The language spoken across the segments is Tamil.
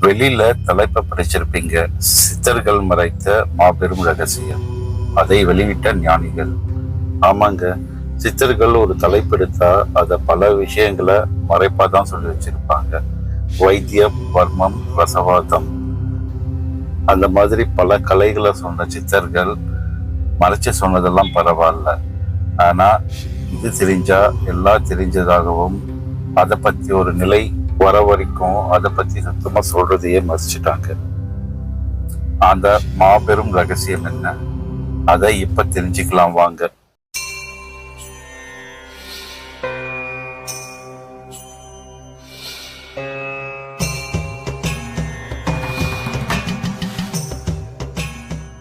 வெளியில தலைப்பை படிச்சிருப்பீங்க. சித்தர்கள் மறைத்த மாபெரும் ரகசியம். அதை வெளியிட்ட ஞானிகள். ஆமாங்க. சித்தர்கள் ஒரு தலைப்பெடுத்தா அதை பல விஷயங்களை மறைப்பா தான் சொல்லி வச்சிருப்பாங்க. வைத்தியம் வர்மம் ரசவாதம். அந்த மாதிரி பல கலைகளை சொன்ன சித்தர்கள் மறைச்சு சொன்னதெல்லாம் பரவாயில்ல. ஆனா இது தெரிஞ்சா எல்லாம் தெரிஞ்சதாகவும் அதை பத்தி ஒரு நிலை வர வரைக்கும் அதை பத்தி சுத்தமா சொல்றதையே மதிச்சுட்டாங்க. அந்த மாபெரும் ரகசியம் என்ன? அதை இப்ப தெரிஞ்சுக்கலாம் வாங்க.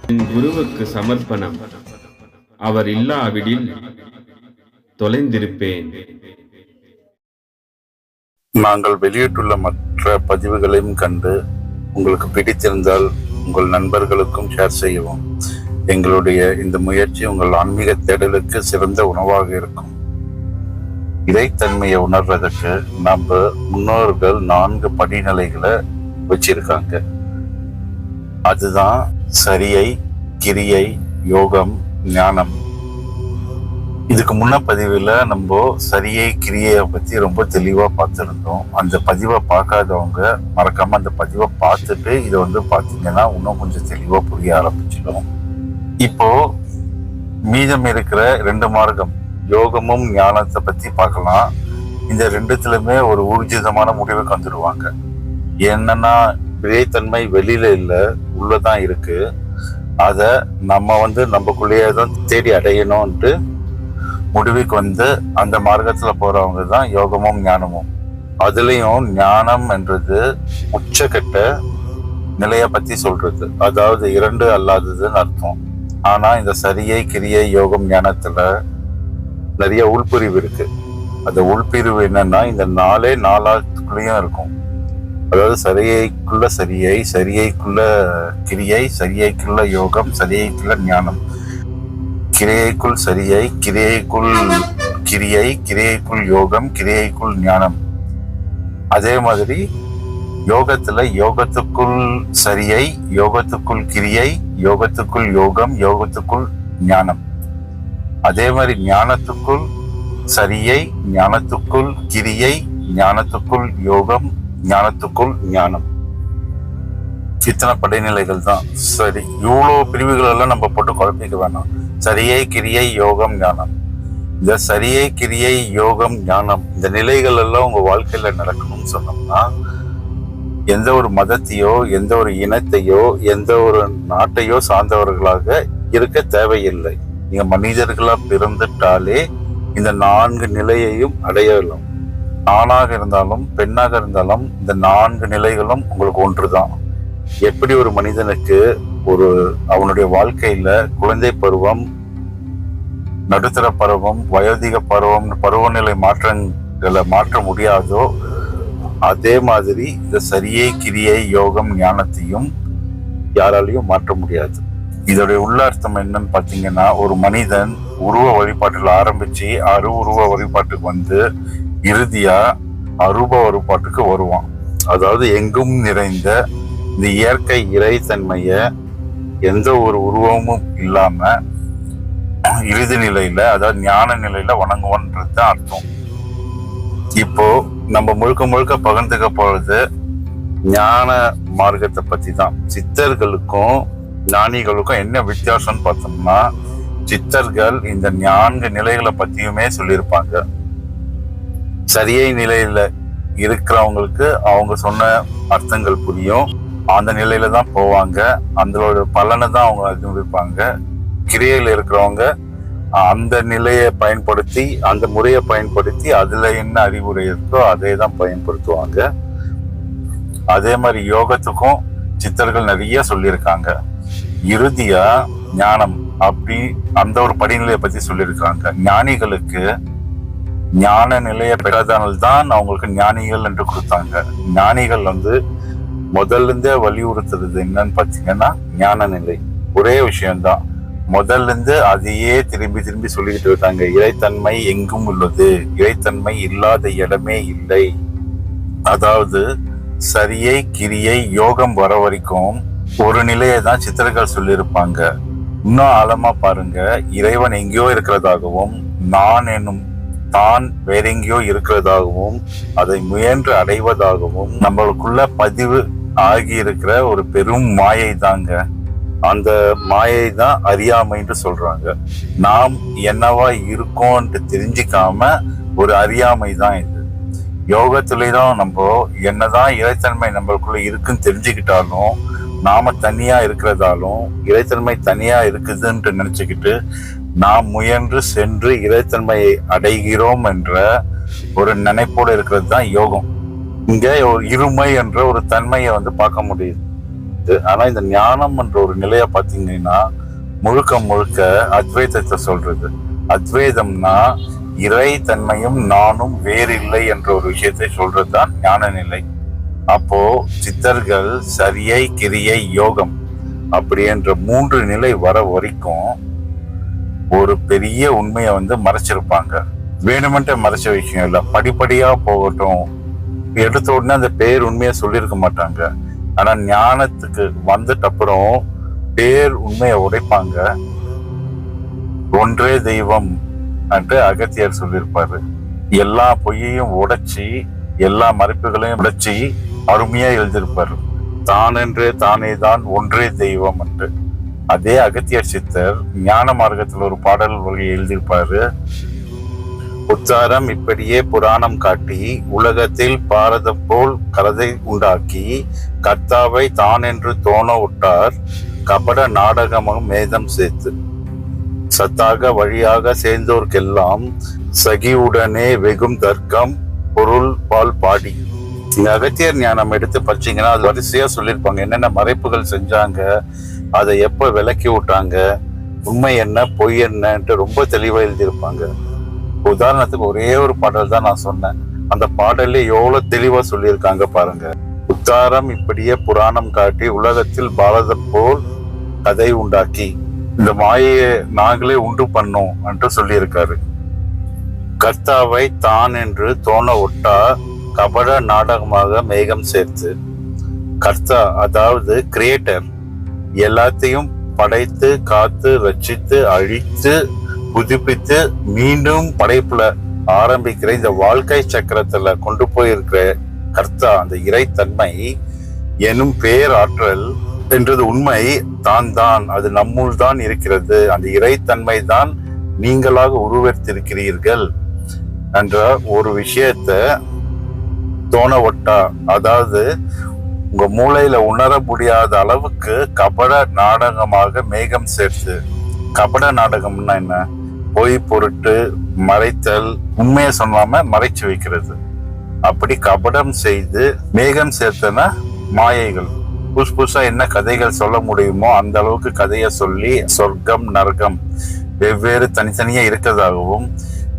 என் குருவுக்கு சமர்ப்பணம். அவர் இல்லாவிடில் தொலைந்திருப்பேன். நாங்கள் வெளியிட்டுள்ள மற்ற பதிவுகளையும் கண்டு உங்களுக்கு பிடித்திருந்தால் உங்கள் நண்பர்களுக்கும் ஷேர் செய்யவும். எங்களுடைய இந்த முயற்சி உங்கள் ஆன்மீக தேடலுக்கு சிறந்த உணவாக இருக்கும். இறைத்தன்மையை உணர்வதற்கு நம்ம முன்னோர்கள் நான்கு படிநிலைகளை வச்சிருக்காங்க. அதுதான் சரியை கிரியை யோகம் ஞானம். இதுக்கு முன்ன பதிவில் நம்ம சரியை கிரியையை பற்றி ரொம்ப தெளிவாக பார்த்துருந்தோம். அந்த பதிவை பார்க்காதவங்க மறக்காமல் அந்த பதிவை பார்த்துட்டு இதை வந்து பார்த்தீங்கன்னா இன்னும் கொஞ்சம் தெளிவாக புரிய ஆரம்பிச்சிடும். இப்போ மீதம் இருக்கிற ரெண்டு மார்க்கம் யோகமும் ஞானத்தை பற்றி பார்க்கலாம். இந்த ரெண்டுத்துலையுமே ஒரு ஊர்ஜிதமான முடிவுக்கு வந்துடுவாங்க என்னன்னா விரைத்தன்மை வெளியில இல்லை உள்ளதான் இருக்கு. அதை நம்ம வந்து நம்மக்குள்ளேயே தான் தேடி அடையணும்ன்ட்டு முடிவுக்கு வந்து அந்த மார்க்கத்துல போறவங்க தான் யோகமும் ஞானமும். அதுலயும் ஞானம் என்றது உச்சக்கட்ட நிலைய பத்தி சொல்றது. அதாவது இரண்டு அல்லாததுன்னு அர்த்தம். ஆனா இந்த சரியை கிரியை யோகம் ஞானத்துல நிறைய உள்பிரிவு இருக்கு. அந்த உள்பிரிவு என்னன்னா இந்த நாலே நாலாத்துக்குள்ளேயும் இருக்கும். அதாவது சரியைக்குள்ள சரியை சரியைக்குள்ள கிரியை சரியைக்குள்ள யோகம் சரியைக்குள்ள ஞானம். கிரியைக்குள் சரியை கிரியைக்குள் கிரியை கிரியைக்குள் யோகம் கிரியைக்குள் ஞானம். அதே மாதிரி யோகத்துல யோகத்துக்குள் சரியை யோகத்துக்குள் கிரியை யோகத்துக்குள் யோகம் யோகத்துக்குள் ஞானம். அதே மாதிரி ஞானத்துக்குள் சரியை ஞானத்துக்குள் கிரியை ஞானத்துக்குள் யோகம் ஞானத்துக்குள் ஞானம். இத்தனை படைநிலைகள் தான். சரி இவ்வளோ பிரிவுகள் எல்லாம் நம்ம போட்டு குழப்பிக்க வேணாம். சரியை கிரியை யோகம் ஞானம். இந்த சரியை கிரியை யோகம் ஞானம் இந்த நிலைகள் எல்லாம் உங்க வாழ்க்கையில நடக்கணும்னு சொன்னோம்னா எந்த ஒரு மதத்தையோ எந்த ஒரு இனத்தையோ எந்த ஒரு நாட்டையோ சார்ந்தவர்களாக இருக்க தேவையில்லை. நீங்க மனிதர்களா பிறந்துட்டாலே இந்த நான்கு நிலையையும் அடையலாம். ஆணாக இருந்தாலும் பெண்ணாக இருந்தாலும் இந்த நான்கு நிலைகளும் உங்களுக்கு ஒன்றுதான். எப்படி ஒரு மனிதனுக்கு ஒரு அவனுடைய வாழ்க்கையில குழந்தை பருவம் நடுத்தர பருவம் வயோதிக பருவம் பருவநிலை மாற்றங்களை மாற்ற முடியாதோ அதே மாதிரி இந்த சரியை கிரியை யோகம் ஞானத்தையும் யாராலையும் மாற்ற முடியாது. இதோடைய உள்ளார்த்தம் என்னன்னு பார்த்தீங்கன்னா ஒரு மனிதன் உருவ வழிபாட்டில் ஆரம்பிச்சு அரு உருவ வழிபாட்டுக்கு வந்து இறுதியா அரூப வழிபாட்டுக்கு வருவான். அதாவது எங்கும் நிறைந்த இந்த இயற்கை இறைத்தன்மையை எந்த ஒரு உருவமும் இல்லாம இறுதி நிலையில அதாவது ஞான நிலையில வணங்குவோன்றது தான் அர்த்தம். இப்போ நம்ம முழுக்க முழுக்க பகிர்ந்துக்க போறது ஞான மார்க்கத்தை பத்தி தான். சித்தர்களுக்கும் ஞானிகளுக்கும் என்ன வித்தியாசம்னு பார்த்தோம்னா சித்தர்கள் இந்த நான்கு நிலைகளை பத்தியுமே சொல்லியிருப்பாங்க. சரியை நிலையில இருக்கிறவங்களுக்கு அவங்க சொன்ன அர்த்தங்கள் புரியும். அந்த நிலையில தான் போவாங்க. அதோட பலனை தான் அவங்க அனுபவிப்பாங்க. கிரியையில் இருக்கிறவங்க அந்த நிலையை பயன்படுத்தி அந்த முறையை பயன்படுத்தி அதுல என்ன அறிவுரை இருக்கோ அதே தான் பயன்படுத்துவாங்க. அதே மாதிரி யோகத்துக்கும் சித்தர்கள் நிறைய சொல்லியிருக்காங்க. இறுதியா ஞானம் அப்படி அந்த ஒரு படிநிலையை பத்தி சொல்லியிருக்காங்க. ஞானிகளுக்கு ஞான நிலையை பெறாதனால் தான் அவங்களுக்கு ஞானிகள் என்று கொடுத்தாங்க. ஞானிகள் வந்து முதல்ல இருந்தே வலியுறுத்துறது என்னன்னு பாத்தீங்கன்னா ஞான நிலை ஒரே விஷயம்தான். முதல்ல இருந்து அதையே திரும்பி திரும்பி சொல்லிக்கிட்டு இருக்காங்க. இறைத்தன்மை எங்கும் உள்ளது. இறைத்தன்மை இல்லாத இடமே இல்லை. அதாவது சரியை கிரியை யோகம் வர வரைக்கும் ஒரு நிலையை தான் சித்திரர்கள் சொல்லியிருப்பாங்க. இன்னும் ஆழமா பாருங்க. இறைவன் எங்கேயோ இருக்கிறதாகவும் நான் என்னும் தான் வேற எங்கேயோ இருக்கிறதாகவும் அதை முயன்று அடைவதாகவும் நம்மளுக்குள்ள பதிவு ஆகி இருக்கிற ஒரு பெரும் மாயை தாங்க அந்த மாயை தான் அறியாமைன்னு சொல்றாங்க. நாம் என்னவா இருக்கோம்ன்ட்டு தெரிஞ்சுக்காம ஒரு அறியாமை தான் இது. யோகத்திலே தான் நம்ம என்னதான் இறைத்தன்மை நம்மளுக்குள்ள இருக்குன்னு தெரிஞ்சுக்கிட்டாலும் நாம தனியா இருக்கிறதாலும் இறைத்தன்மை தனியா இருக்குதுன்ட்டு நினைச்சுக்கிட்டு நாம் முயன்று சென்று இறைத்தன்மையை அடைகிறோம் என்ற ஒரு நினைப்போடு இருக்கிறது தான் யோகம். இங்கே ஒரு இருமை என்ற ஒரு தன்மையை வந்து பார்க்க முடியுது. ஆனால் இந்த ஞானம் என்ற ஒரு நிலையை பார்த்தீங்கன்னா முழுக்க முழுக்க அத்வைதத்தை சொல்றது. அத்வைதம்னா இறை தன்மையும் நானும் வேறில்லை என்ற ஒரு விஷயத்தை சொல்றதுதான் ஞான நிலை. அப்போ சித்தர்கள் சரியை கிரியை யோகம் அப்படி என்ற மூன்று நிலை வர வரைக்கும் ஒரு பெரிய உண்மையை வந்து மறைச்சிருப்பாங்க. வேணுமென்ட்டு மறைச்ச விஷயம் இல்லை. படிப்படியா போகட்டும். எடுத்த உடனே அந்த பேர் உண்மையை சொல்லியிருக்க மாட்டாங்க. ஆனா ஞானத்துக்கு வந்துட்ட அப்புறம் பேர் உண்மையை உடைப்பாங்க. ஒன்றே தெய்வம் என்று அகத்தியார் சொல்லியிருப்பாரு. எல்லா பொய்யையும் உடைச்சி எல்லா மறைப்புகளையும் உடைச்சி அருமையா எழுதியிருப்பாரு. தானென்றே தானே தான் ஒன்றே தெய்வம் என்று. அதே அகத்தியர் சித்தர் ஞான மார்க்கத்தில் ஒரு பாடல் வகை எழுதியிருப்பாரு. உத்தாரம் இப்படியே புராணம் காட்டி உலகத்தில் பாரதம் போல் கரதை உண்டாக்கி கர்த்தாவை தான் என்று தோண விட்டார் கபட நாடகமும் மேதம் சேர்த்து. சத்தாக வழியாக சேர்ந்தோர்க்கெல்லாம் சகிவுடனே வெகும் தர்க்கம் பொருள் பால் பாடி. அகத்தியர் ஞானம் எடுத்து படிச்சீங்கன்னா அது வரிசையா சொல்லியிருப்பாங்க. என்னென்ன மறைப்புகள் செஞ்சாங்க அதை எப்ப விலக்கி விட்டாங்க உண்மை என்ன பொய் என்னன்ட்டு ரொம்ப தெளிவா எழுதியிருப்பாங்க. உதாரணத்துக்கு ஒரே ஒரு பாடல் தான் நான் சொன்னேன். அந்த பாடல்ல எவ்வளவு தெளிவா சொல்லியிருக்காங்க பாருங்க. உத்தாரம் இப்படியே புராணம் காட்டி உலகத்தில் பாரதம் போல் கதை உண்டாக்கி இந்த மாயையை நாங்களே உண்டு பண்ணோம் என்று சொல்லியிருக்காரு. கர்த்தாவை தான் என்று தோண ஒட்டா கபட நாடகமாக மேகம் சேர்த்து கர்த்தா அதாவது கிரியேட்டர் எல்லாத்தையும் படைத்து காத்து ரச்சித்து அழித்து புதுப்பித்து மீண்டும் படைப்புல ஆரம்பிக்கிற இந்த வாழ்க்கை சக்கரத்துல கொண்டு போயிருக்கிற கர்த்தா அந்த இறைத்தன்மை எனும் பேராற்றல் என்றது உண்மை தான் தான் அது நம்முள் தான் இருக்கிறது. அந்த இறைத்தன்மை தான் நீங்களாக உருவெடுத்திருக்கிறீர்கள் என்ற ஒரு விஷயத்த தோண ஒட்டா அதாவது உங்க மூளையில உணர முடியாத அளவுக்கு கபட நாடகமாக மேகம் சேர்த்து. கபட நாடகம்னா என்ன? பொய் பொருட்டு மறைத்தல் உண்மையை சொல்லாம மறைச்சு வைக்கிறது. அப்படி கபடம் செய்து மேகம் சேர்த்தன மாயைகள். புதுசு புதுசா என்ன கதைகள் சொல்ல முடியுமோ அந்த அளவுக்கு கதையை சொல்லி சொர்க்கம் நரகம் வெவ்வேறு தனித்தனியா இருக்கிறதாகவும்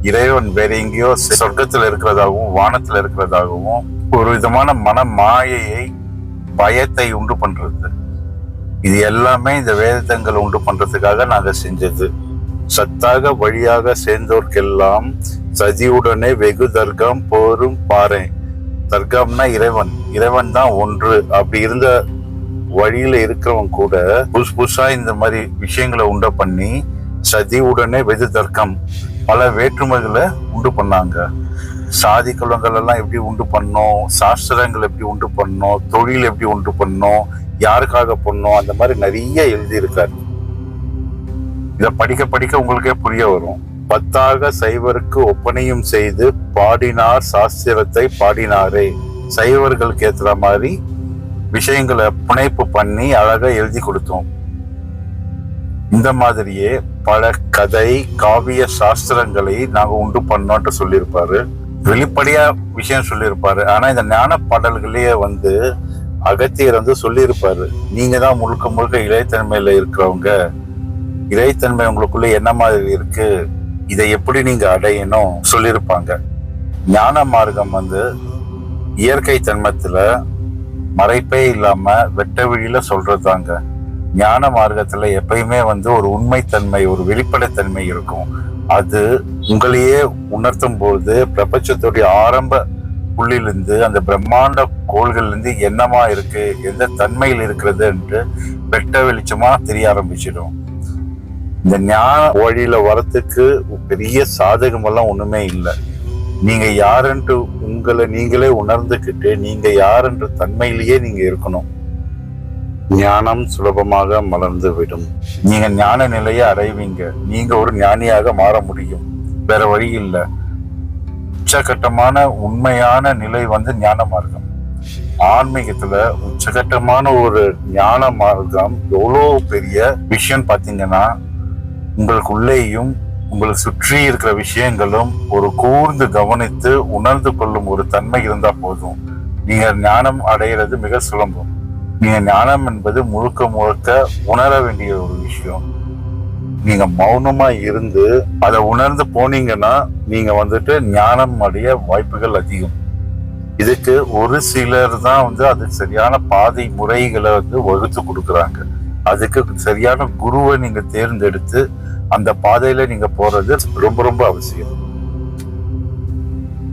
இறைவன் வேற எங்கேயோ சொர்க்கத்தில் இருக்கிறதாகவும் வானத்தில் இருக்கிறதாகவும் ஒரு விதமான மன மாயையை பயத்தை உண்டு பண்றது. இது எல்லாமே இந்த வேதங்கள் உண்டு பண்றதுக்காக நாங்கள் செஞ்சது. சத்தாக வழியாக சேர்ந்தோர்க்கெல்லாம் சதியுடனே வெகு தர்க்கம் போரும் பாறை. தர்காம்னா இறைவன். இறைவன் தான் ஒன்று. அப்படி இருந்த வழியில இருக்கிறவன் கூட புதுசு புதுசா இந்த மாதிரி விஷயங்களை உண்ட பண்ணி சதி உடனே வெகு தர்க்கம். பல வேற்றுமைகளை உண்டு பண்ணாங்க. சாதி குலங்கள் எல்லாம் எப்படி உண்டு பண்ணோம்? சாஸ்திரங்கள் எப்படி உண்டு பண்ணோம்? தொழில் எப்படி உண்டு பண்ணோம்? யாருக்காக பண்ணோம்? அந்த மாதிரி நிறைய எழுதியிருக்காரு. இத படிக்க படிக்க உங்களுக்கே புரிய வரும். பத்தாக சைவருக்கு ஒப்பனையும் செய்து பாடினார் சாஸ்திரத்தை பாடினாரே. சைவர்களுக்கு ஏத்துற மாதிரி விஷயங்களை புனைப்பு பண்ணி அழகா எழுதி கொடுத்தோம். இந்த மாதிரியே பல கதை காவிய சாஸ்திரங்களை நாங்க உண்டு பண்ணோம்ட்டு சொல்லியிருப்பாரு. வெளிப்படையா விஷயம் சொல்லியிருப்பாரு. ஆனா இந்த ஞான பாடல்களையே வந்து அகத்தியர் வந்து சொல்லியிருப்பாரு. நீங்க தான் முழுக்க முழுக்க இளையத்தன்மையில இருக்கிறவங்க. இறைத்தன்மை உங்களுக்குள்ள என்ன மாதிரி இருக்கு? இதை எப்படி நீங்க அடையணும்? சொல்லியிருப்பாங்க. ஞான மார்க்கம் வந்து இயற்கை தன்மத்துல மறைப்பே இல்லாம வெட்ட வழியில சொல்றதுதாங்க. ஞான மார்க்கத்துல எப்பயுமே வந்து ஒரு உண்மைத்தன்மை ஒரு வெளிப்படைத்தன்மை இருக்கும். அது உங்களையே உணர்த்தும் பொழுது பிரபஞ்சத்துடைய ஆரம்ப புள்ளிலிருந்து அந்த பிரம்மாண்ட கோள்கள்லேருந்து என்னமா இருக்கு? எந்த தன்மையில் இருக்கிறது என்று வெட்ட வெளிச்சமா தெரிய ஆரம்பிச்சிடும். இந்த ஞான வழியில வரத்துக்கு பெரிய சாதகம் எல்லாம் ஒண்ணுமே இல்லை. நீங்க யாருன்ட்டு உங்களை நீங்களே உணர்ந்துக்கிட்டு நீங்க யாருன்ற தன்மையிலேயே நீங்க இருக்கணும். ஞானம் சுலபமாக மலர்ந்து விடும். நீங்க ஞான நிலையை அடைவீங்க. நீங்க ஒரு ஞானியாக மாற முடியும். வேற வழி இல்லை. உச்சகட்டமான உண்மையான நிலை வந்து ஞான மார்க்கம். ஆன்மீகத்துல உச்சகட்டமான ஒரு ஞான மார்க்கம் எவ்வளோ பெரிய விஷயம் பாத்தீங்கன்னா உங்களுக்கு உள்ளேயும் உங்களை சுற்றி இருக்கிற விஷயங்களும் ஒரு கூர்ந்து கவனித்து உணர்ந்து கொள்ளும் ஒரு தன்மை இருந்தா போதும். நீங்க ஞானம் அடைகிறது மிக சுலபம். நீங்க ஞானம் என்பது முழுக்க முழுக்க உணர வேண்டிய ஒரு விஷயம். நீங்க மௌனமா இருந்து அதை உணர்ந்து போனீங்கன்னா நீங்க வந்துட்டு ஞானம் அடைய வாய்ப்புகள் அதிகம். இதுக்கு ஒரு சிலர் தான் வந்து அதுக்கு சரியான பாதை முறைகளை வந்து வகுத்து கொடுக்குறாங்க. அதுக்கு சரியான குருவை நீங்க தேர்ந்தெடுத்து அந்த பாதையில நீங்க போறது ரொம்ப ரொம்ப அவசியம்.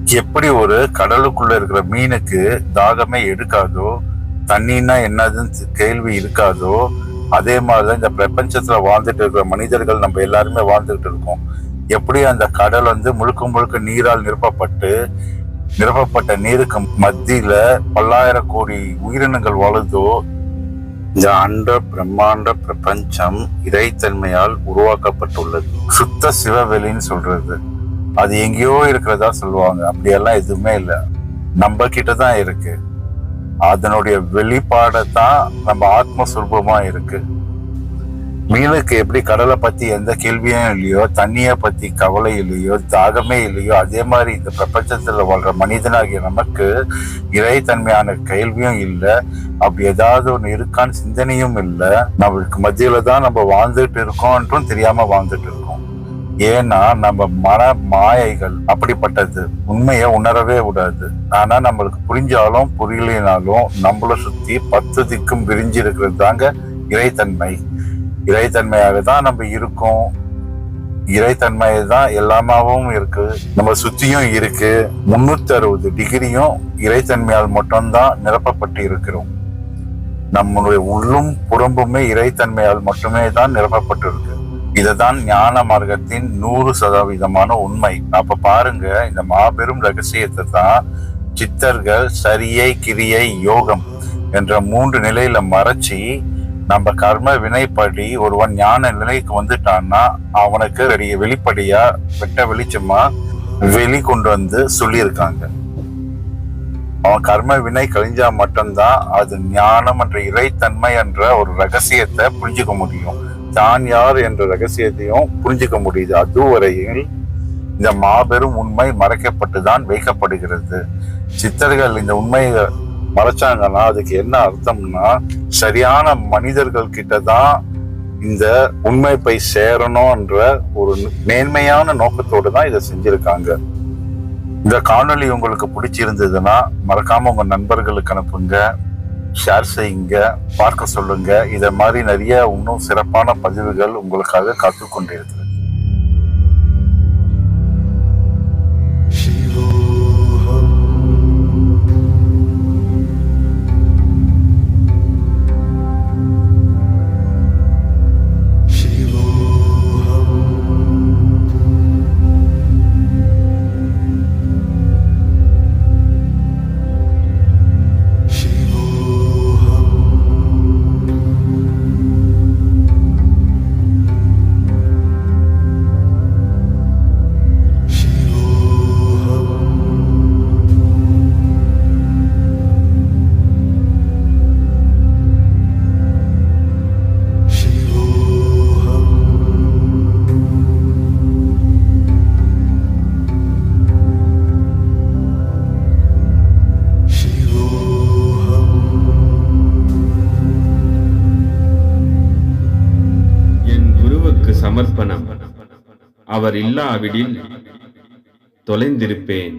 எப்படி ஒரு கடலுக்குள்ள இருக்கிற மீனுக்கு தாகமே எடுக்காதோ தண்ணின்னா என்னதுன்னு கேள்வி இருக்காதோ அதே மாதிரிதான் இந்த பிரபஞ்சத்துல வாழ்ந்துட்டு இருக்கிற மனிதர்கள் நம்ம எல்லாருமே வாழ்ந்துகிட்டு இருக்கோம். எப்படி அந்த கடல் வந்து முழுக்க முழுக்க நீரால் நிரப்பப்பட்டு நிரப்பப்பட்ட நீருக்கு மத்தியில பல்லாயிரம் கோடி உயிரினங்கள் வாழுதோ இந்த அண்ட பிரம்மாண்ட பிரபஞ்சம் இறைத்தன்மையால் உருவாக்கப்பட்டுள்ளது. சுத்த சிவவெளின்னு சொல்றது. அது எங்கேயோ இருக்கிறதா சொல்லுவாங்க. அப்படியெல்லாம் எதுவுமே இல்லை. நம்ம கிட்ட தான் இருக்கு. அதனுடைய வெளிப்பாடை தான் நம்ம ஆத்மஸ்வரூபமா இருக்கு. மீனுக்கு எப்படி கடலை பத்தி எந்த கேள்வியும் இல்லையோ தண்ணியை பத்தி கவலை இல்லையோ தாகமே இல்லையோ அதே மாதிரி இந்த பிரபஞ்சத்துல வாழ்ற மனிதனாகிய நமக்கு இறைத்தன்மையான கேள்வியும் இல்லை. அப்படி ஏதாவது ஒண்ணு இருக்கான்னு சிந்தனையும் இல்லை. நம்மளுக்கு மத்தியில தான் நம்ம வாழ்ந்துட்டு இருக்கோம்ன்றும் தெரியாம வாழ்ந்துட்டு இருக்கோம். ஏன்னா நம்ம மன மாயைகள் அப்படிப்பட்டது. உண்மையை உணரவே விடாது ஆனா நம்மளுக்கு புரிஞ்சாலும் புரியலினாலும் நம்மளை சுத்தி பத்து திக்கும் விரிஞ்சு இருக்கிறது தாங்க இறைத்தன்மை. இறைத்தன்மையாக தான் நம்ம இருக்கோம். இறைத்தன்மை தான் எல்லாமாவும் இருக்கு. நம்ம சுத்தியும் இருக்கு. முன்னூத்தி அறுபது டிகிரியும் இறைத்தன்மையால் மட்டும்தான் நிரப்பப்பட்டு இருக்கிறோம். நம்மளுடைய உள்ளும் புறம்புமே இறைத்தன்மையால் மட்டுமே தான் நிரப்பப்பட்டிருக்கு. இதுதான் ஞான மார்க்கத்தின் நூறு சதவீதமான உண்மை. அப்ப பாருங்க இந்த மாபெரும் ரகசியத்தை தான் சித்தர்கள் சரியை கிரியை யோகம் என்ற மூன்று நிலையில மறைச்சி நம்ம கர்ம வினைப்படி ஒருவன் ஞான நிலைக்கு வந்துட்டான்னா அவனுக்கு வெளிய வெளிப்படையா வெட்ட வெளிச்சமா வெளி கொண்டு வந்து சொல்லியிருக்காங்க. அவன் கர்ம வினை கழிஞ்சா மட்டும்தான் அது ஞானம் என்ற இறைத்தன்மை என்ற ஒரு ரகசியத்தை புரிஞ்சுக்க முடியும். தான் யார் என்ற ரகசியத்தையும் புரிஞ்சுக்க முடியுது. அதுவரையில் இந்த மாபெரும் உண்மை மறைக்கப்பட்டுதான் வைக்கப்படுகிறது. சித்தர்கள் இந்த உண்மையை மறைச்சாங்கன்னா அதுக்கு என்ன அர்த்தம்னா சரியான மனிதர்கள் கிட்ட தான் இந்த உண்மை போய் சேரணும்ன்ற ஒரு மேன்மையான நோக்கத்தோடு தான் இதை செஞ்சிருக்காங்க. இந்த காணொளி உங்களுக்கு பிடிச்சிருந்ததுன்னா மறக்காம உங்க நண்பர்களுக்கு அனுப்புங்க ஷேர் செய்யுங்க பார்க்க சொல்லுங்க. இதை மாதிரி நிறைய இன்னும் சிறப்பான பதிவுகள் உங்களுக்காக காத்து கொண்டிருக்கிறது அவர் இல்லாவிடில் தொலைந்திருப்பேன்.